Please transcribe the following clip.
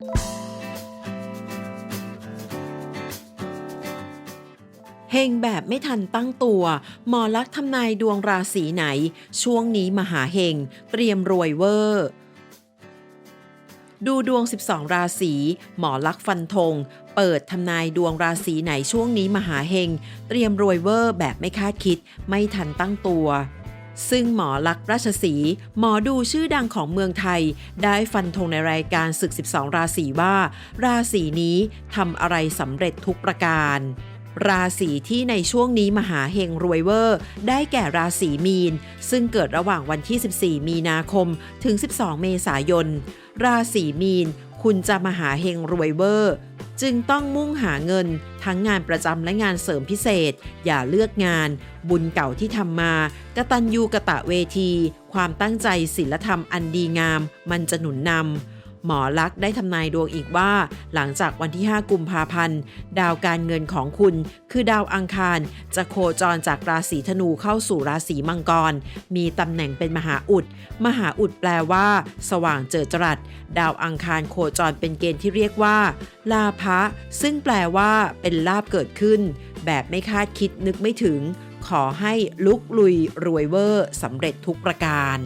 เฮงแบบไม่ทันตั้งตัว หมอลักษ์ทำนายดวงราศีไหน ช่วงนี้มหาเฮง เตรียมรวยเวอร์ดูดวง 12 ราศี หมอลักษ์ฟันธง เปิดทำนายดวงราศีไหนช่วงนี้มหาเฮง เตรียมรวยเวอร์แบบไม่คาดคิด ไม่ทันตั้งตัว ซึ่งหมอลักษ์ราชสีห์หมอดูชื่อดังของเมืองไทย ได้ฟันธงในรายการศึก 12 ราศีว่า ราศีนี้ทำอะไรสำเร็จทุกประการ ราศีที่ในช่วงนี้มหาเฮงรวยเวอร์ ได้แก่ราศีมีน ซึ่งเกิดระหว่างวันที่ 14 มีนาคม ถึง 12 เมษายน ราศีมีน คุณจะมหาเฮงรวยเวอร์ จึงต้องมุ่งหาเงิน ทั้งงานประจำและงานเสริมพิเศษ อย่าเลือกงาน บุญเก่าที่ทำมากตัญญูกะตะเวที ความตั้งใจศีลธรรมอันดีงาม มันจะหนุนนำ หมอลักษ์ได้ทำนายดวงอีกว่า หลังจากวันที่ 5 กุมภาพันธ์ ดาวการเงินของคุณ คือดาวอังคาร จะโคจรจากราศีธนูเข้าสู่ราศีมังกร มีตำแหน่งเป็นมหาอุด มหาอุดแปลว่า สว่างเจิดจรัส ดาวอังคารโคจรเป็นเกณฑ์ที่เรียกว่า ลาภะซึ่งแปลว่าเป็นลาบเกิดขึ้น แบบไม่คาดคิดนึกไม่ถึง ขอให้ลุกลุยรวยเวอร์สำเร็จทุกประการ